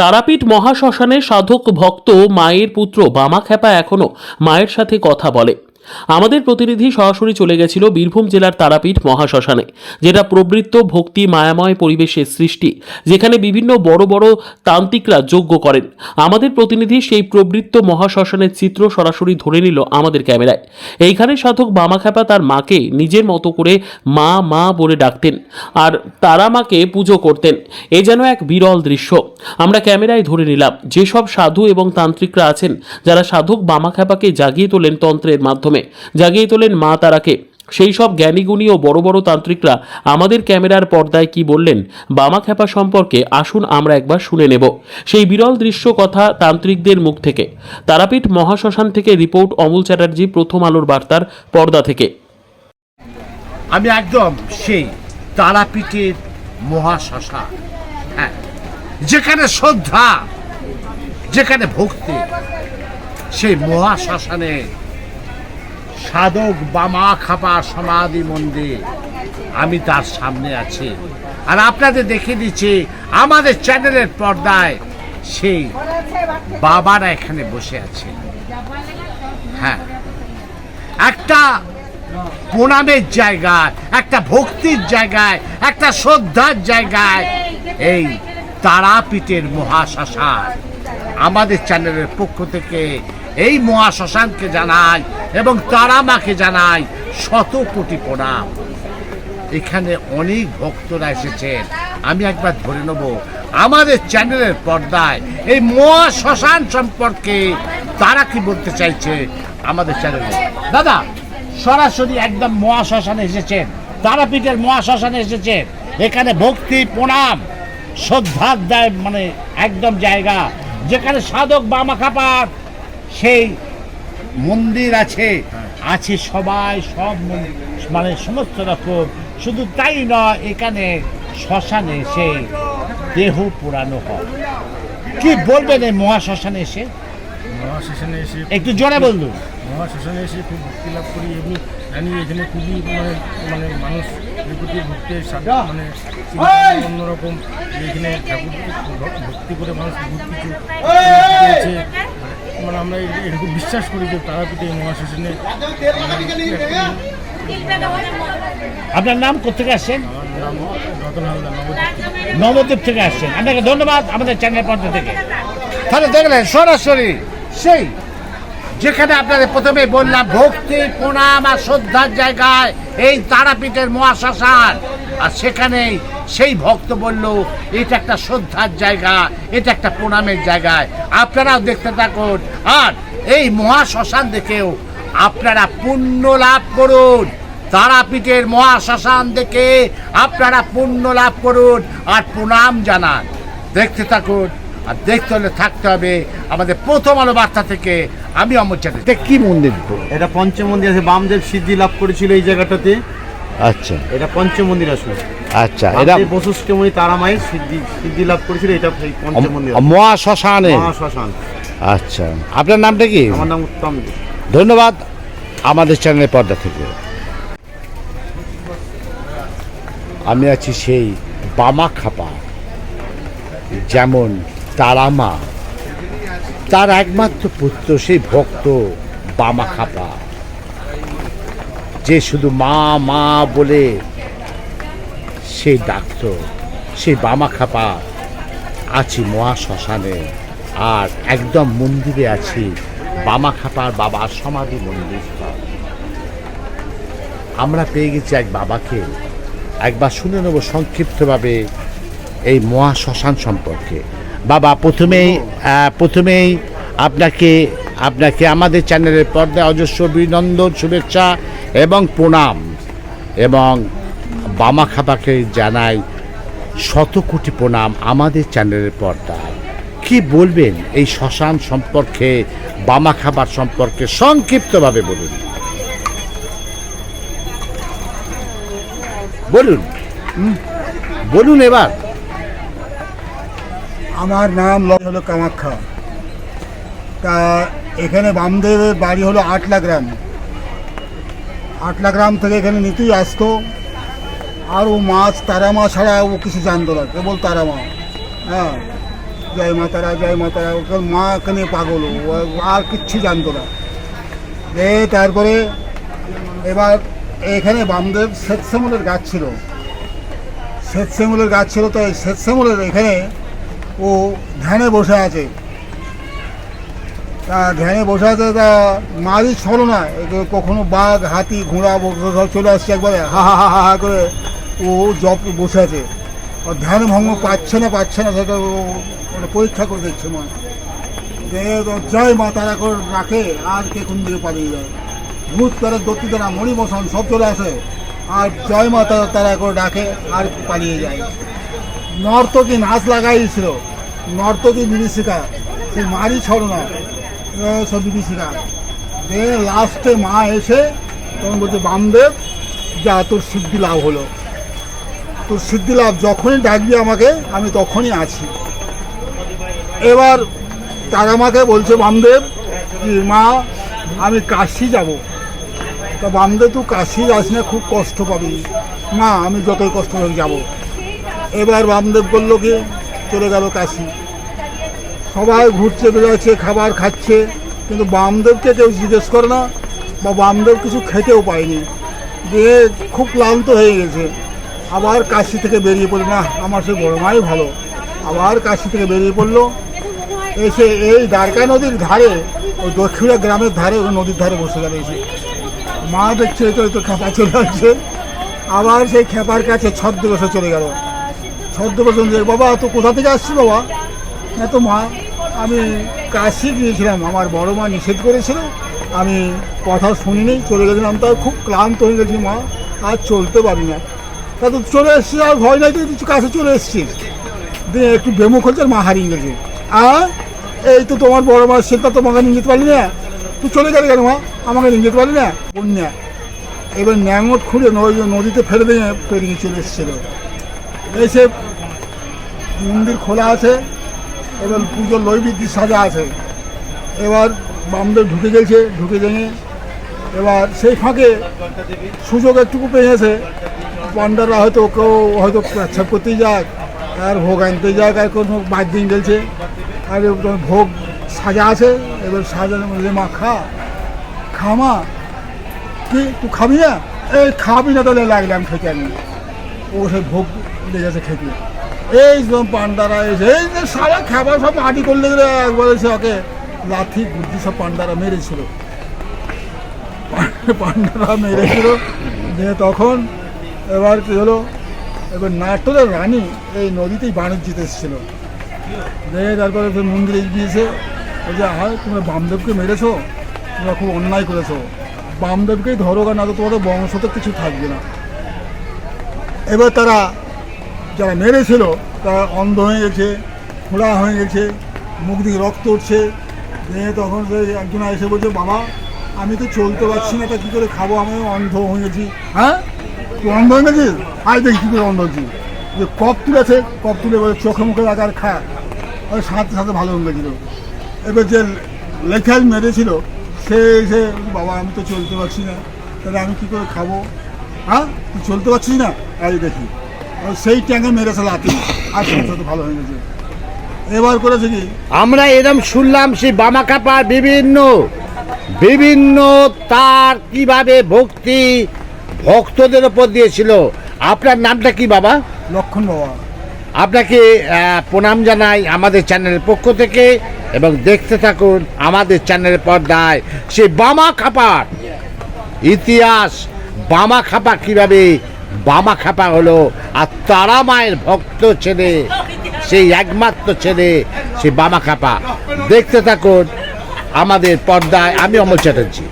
তারাপীঠ মহাশ্মশানে সাধক ভক্ত মায়ের পুত্র বামাখ্যাপা এখনও মায়ের সাথে কথা বলে। আমাদের প্রতিনিধি সরাসরি চলে গেছিল বীরভূম জেলার তারাপীঠ মহাশ্মশানে, যেটা প্রবৃত্ত ভক্তি মায়াময় পরিবেশের সৃষ্টি, যেখানে বিভিন্ন বড় বড় তান্ত্রিকরা যোগ্য করেন। আমাদের প্রতিনিধি সেই প্রবৃত্ত মহাশ্মশানের চিত্র সরাসরি ধরে নিল আমাদের ক্যামেরায়। এইখানে সাধক বামাখ্যাপা তার মাকে নিজের মতো করে মা মা বলে ডাকতেন আর তারা মাকে পুজো করতেন। এ যেন এক বিরল দৃশ্য। আমরা ক্যামেরায় ধরে নিলাম, যেসব সাধু এবং তান্ত্রিকরা আছেন, যারা সাধক বামাখ্যাপাকে জাগিয়ে তোলেন তন্ত্রের মাধ্যমে। জাগিয়ে তোলেন মা তারাকে। সেই সব জ্ঞানীগুণী ও বড় বড় তান্ত্রিকরা আমাদের ক্যামেরার পর্দায় কি বললেন বামাখ্যাপা সম্পর্কে আসুন আমরা একবার শুনে নেব। সেই বিরল দৃশ্য কথা তান্ত্রিকদের মুখ থেকে। তারাপীঠ মহাশ্মশান থেকে রিপোর্ট অমূল চ্যাটার্জি প্রথম আলোর বার্তার পর্দা থেকে। আমি একদম সেই তারাপীঠের মহাশ্মশান। হ্যাঁ যেখানে শ্রদ্ধা, যেখানে ভক্তি, সেই মহাশ্মশানে সাধক বামা খাপা সমাধি মন্দির। আমি তার সামনে আছি। আর আপনাদের দেখে দিচ্ছি, আমাদের চ্যানেলের পর্দায় সেই বাবারা এখানে বসে আছে। হ্যাঁ। একটা প্রণামের জায়গায়, একটা ভক্তির জায়গায়, একটা শ্রদ্ধার জায়গায় এই তারাপীঠের মহাশ্মশান। আমাদের চ্যানেলের পক্ষ থেকে এই মহাশ্মশানকে জানাই এবং তারা মাকে জানাই শত কোটি প্রণাম। এখানে অনেক ভক্তরা এসেছেন। আমি একবার ধরে নেব, আমাদের চ্যানেলের পর্দায় এই মহা শ্মশান সম্পর্কে তারা কি বলতে চাইছে আমাদের চ্যানেলে? দাদা, সরাসরি একদম মহা শ্মশানে এসেছেন, তারাপীঠের মহা শ্মশানে এসেছেন। এখানে ভক্তি, প্রণাম, শ্রদ্ধার দেয় মানে একদম জায়গা। যেখানে সাধক বামা খাপার সেই মন্দির আছে আছে সবাই সব মানে সমস্ত রকম। শুধু তাই নয় এখানে শ্মশানে এসে দেহ পোড়ানো হয়। কি বলবেন এই মহাশ্মশানে এসে? মহাশ্মশানে এসে একটু জোরে বলুন। মহাশ্মশানে এসে খুব ভক্তি লাভ করি এবং জানি এখানে খুবই মানে মানে মানুষ প্রতি ভক্তির মানে অন্যরকম এখানে ঠাকুর ভক্তি করে মানুষ বহুত কিছু পেয়েছে মানে আমরা এরকম বিশ্বাস করি যে তারাপীঠে এই মহাশ্মশানে আপনার নাম কোথেকে আসছেন? নবদ্বীপ। নবদ্বীপ থেকে আসছেন। আপনাকে ধন্যবাদ আমাদের চ্যানেল পর্দা থেকে। তাহলে দেখলেন সরাসরি সেই যেখানে আপনাদের প্রথমে বললাম ভক্তি প্রণাম আর শ্রদ্ধার জায়গায় এই তারাপীঠের মহাশ্মশান। আর সেখানেই সেই ভক্ত বলল, এটা একটা শ্রদ্ধার জায়গা, এটা একটা প্রণামের জায়গায়। আপনারাও দেখতে থাকুন। আর এই মহাশ্মশান দেখেও আপনারা পুণ্য লাভ করুন। তারাপীঠের মহাশ্মশান দেখে আপনারা পুণ্য লাভ করুন। আর প্রণাম জানান। দেখতে থাকুন। আর দেখতে হলে থাকতে হবে আমাদের প্রথম আলো বার্তা থেকে আমি অমর চ্যাটার্জি কি মন্দির? এটা পঞ্চমন্দির আছে বামদেব সিদ্ধি লাভ করেছিল এই জায়গাটাতে। আচ্ছা। এটা পঞ্চমন্দির আসলে। আচ্ছা এটা বামদেব বশিষ্ঠমণি তারামায়ের সিদ্ধি সিদ্ধি লাভ করেছিল এটা পঞ্চমন্দির মহা শ্মশানে মহাশ্মশান। আচ্ছা। আপনার নামটা কি? আমার নাম উত্তম ধন্যবাদ আমাদের চ্যানেলের পর্দা থেকে। আমি আছি সেই বামা খাপা যেমন তারামা তার একমাত্র পুত্র, সেই ভক্ত বামা খাপা যে শুধু মা মা বলে সেই ডাক্ত সেই বামা খাপা আছি মহা শ্মশানে আর একদম মন্দিরে আছি বামা খাপার বাবার সমাধি মন্দির। আমরা পেয়ে গেছি এক বাবাকে। একবার শুনে নেব সংক্ষিপ্তভাবে এই মহা শ্মশান সম্পর্কে। বাবা, প্রথমেই প্রথমেই আপনাকে আপনাকে আমাদের চ্যানেলের পর্দায় অজস্র অভিনন্দন, শুভেচ্ছা এবং প্রণাম। এবং বামা খাপাকে জানাই শত কোটি প্রণাম আমাদের চ্যানেলের পর্দায়। কি বলবেন এই শ্মশান সম্পর্কে বামা খাবার সম্পর্কে? সংক্ষিপ্তভাবে বলুন। বলুন। বলুন এবার। আমার নাম হলো কামাখ্যা। তা এখানে বামদেবের বাড়ি হলো আটলা গ্রাম আটলা গ্রাম থেকে এখানে নিতেই আসতো। আর ও মাছ তারা মা ছাড়া ও কিছু জানতো না, কেবল তারা মা। হ্যাঁ জয় মাতারা জয় মাতারা ওকে মা এখানে পাগল আর কিচ্ছু জানতো না। যে তারপরে এবার এখানে বামদেব শ্বেতশ্যামলের গাছ ছিল। শ্বেতশ্যামলের গাছ ছিল তো এই শ্বেতশ্যামলের এখানে ও ধ্যানে বসে আছে। তা ধ্যানে বসে আছে, তা মারই ছলো না। কখনো বাঘ, হাতি, ঘোড়া চলে আসছে একবারে, হা হা হা হা করে ও জপ বসে আছে। আর ধ্যান ভঙ্গ পাচ্ছে না পাচ্ছে না, সেটা মানে পরীক্ষা করে দেখছে মা জয় মা, তারা করে রাখে, আর কে কোন দিকে পালিয়ে যায়। ভূত, তারা দত্তি, তারা মণিমোশন সব চলে আসে। আর জয় মা তারা করে ডাকে, আর পালিয়ে যায়। নর্তকী নাচ লাগাইছিল। নর্তকী বিভীষিকা সে মারি ছড় না সব বিভীষিকা দিয়ে লাস্টে মা এসে তখন বলছে, বামদেব, যা, তোর সিদ্ধি লাভ হলো। তোর সিদ্ধি লাভ, যখনই ডাকবি আমাকে, আমি তখনই আছি। এবার তারা মাকে বলছে, বামদেব, কি মা, আমি কাশি যাব। তা বামদেব তুই কাশি যাস না খুব কষ্ট পাবি। মা, আমি যতই কষ্ট হোক যাব। এবার বামদেব করল কি চলে গেল কাশি। সবাই ঘুরছে, বেরোচ্ছে, খাবার খাচ্ছে, কিন্তু বামদেবকে কেউ জিজ্ঞেস করে না বা বামদেব কিছু খেতেও পায়নি। দিয়ে খুব ক্লান্ত হয়ে গেছে। আবার কাশি থেকে বেরিয়ে পড়ল। না, আমার সে বড় মাই ভালো। আবার কাশি থেকে বেরিয়ে পড়ল। এসে এই দ্বারকা নদীর ধারে, ওই দক্ষিণা গ্রামের ধারে, ওই নদীর ধারে বসে গেল এসে। মা দেখছে তো তো, খেপা চলে আসছে। আবার সেই খেপার কাছে ছদ্মবেশে চলে গেল। ছদ্মবেশন যে, বাবা, তো কোথা থেকে আসছি বাবা? না তো মা, আমি কাশি গিয়েছিলাম আমার বড় মা নিষেধ করেছিল, আমি কথা শুনিনি, চলে গেছিলাম তাই খুব ক্লান্ত হয়ে গেছি মা, আর চলতে পারি না। তা তো চলে এসছি আর ভয় নাই কিছু কাছে চলে এসছিস? দিয়ে একটু বেমুখ হচ্ছে মা হারিয়ে গেছে। আর? এই তো তোমার বড় মা সেটা তোমাকে নিয়ে যেতে পারলি না? তুই চলে গেলি কেন মা? আমাকে নিয়ে যেতে পারলি না? বন্যা এবার ন্যাঙট খুঁড়ে নদী নদীতে ফেলে দিয়ে পেরিয়ে চলে এসেছিল। এসে মন্দির খোলা আছে এবার পুজোর লৈবিদ্যি সাজা আছে। এবার বামদের ঢুকে গেছে ঢুকে গেছে এবার সেই ফাঁকে সুযোগ একটুকু পেয়েছে পান্ডাররা হয়তো কেউ হয়তো পেচ্ছাপ করতেই যাক, আর ভোগ আনতে যাক, আর কোনো বাদ দিন গেছে আর ভোগ সাজা আছে, এবার সাজানোর মধ্যে মা খা খামা কি, তুই খাবি না? এই খাবি না তাহলে লাগলাম খেতে আমি। ও সে ভোগ লেগেছে খেতে। এই যে পান্ডারা এসে এই যে সারা খাবার সব মাটি করলে একবার এসে ওকে লাথি বুদ্ধি সব পান্ডারা মেরেছিল। পান্ডারা মেরেছিল দিয়ে তখন এবার কি হলো? এবার নাটোরের রানী এই নদীতেই বাণিজ্যিত এসেছিল। দিয়ে তারপরে মন্দিরে গিয়েছে যে হয় তোমরা বামদেবকে মেরেছো? তোমরা খুব অন্যায় করেছ। বামদেবকেই ধরো না তো তোমাদের বংশ তো কিছু থাকবে না। এবার তারা যারা মেরেছিল, তারা অন্ধ হয়ে গেছে, খোড়া হয়ে গেছে, মুখ দিয়ে রক্ত উঠছে। দিয়ে তখন একজন এসে বলছে, বাবা, আমি তো চলতে পারছি না, তা কী করে খাব? আমি অন্ধ হয়ে গেছি। হ্যাঁ? তুই অন্ধ হয়ে গেছিস? আজ দেখি কী করে অন্ধ হচ্ছিস। যে কপ তুলেছে কপ তুলে বলে, চোখে মুখে লাগার খা। ওই সাথে সাথে ভালো হয়ে গেছিল এবার যে লেখাল মেরেছিল, সে এসে, বাবা, আমি তো চলতে পারছি না, তাহলে আমি কী করে খাব? হ্যাঁ? তুই চলতে পারছিস না? এই দেখি। সেই ট্যাঙ্কে মেরেছে লাতি আর ভালো হয়ে গেছে এবার করেছে কি? আমরা এরম শুনলাম সেই বামাকাপার বিভিন্ন বিভিন্ন তার কীভাবে ভক্তি ভক্তদের ওপর দিয়েছিল। আপনার নামটা কি বাবা? লক্ষণ বাবা। আপনাকে প্রণাম জানাই আমাদের চ্যানেলের পক্ষ থেকে এবং দেখতে থাকুন আমাদের চ্যানেলের পর্দায় সেই বামা খাপার ইতিহাস বামা খাপা কীভাবে বামা খাপা হলো, আর তারা মায়ের ভক্ত ছেলে, সেই একমাত্র ছেলে, সেই বামা খাপা। দেখতে থাকুন আমাদের পর্দায়, আমি অমল চ্যাটার্জি।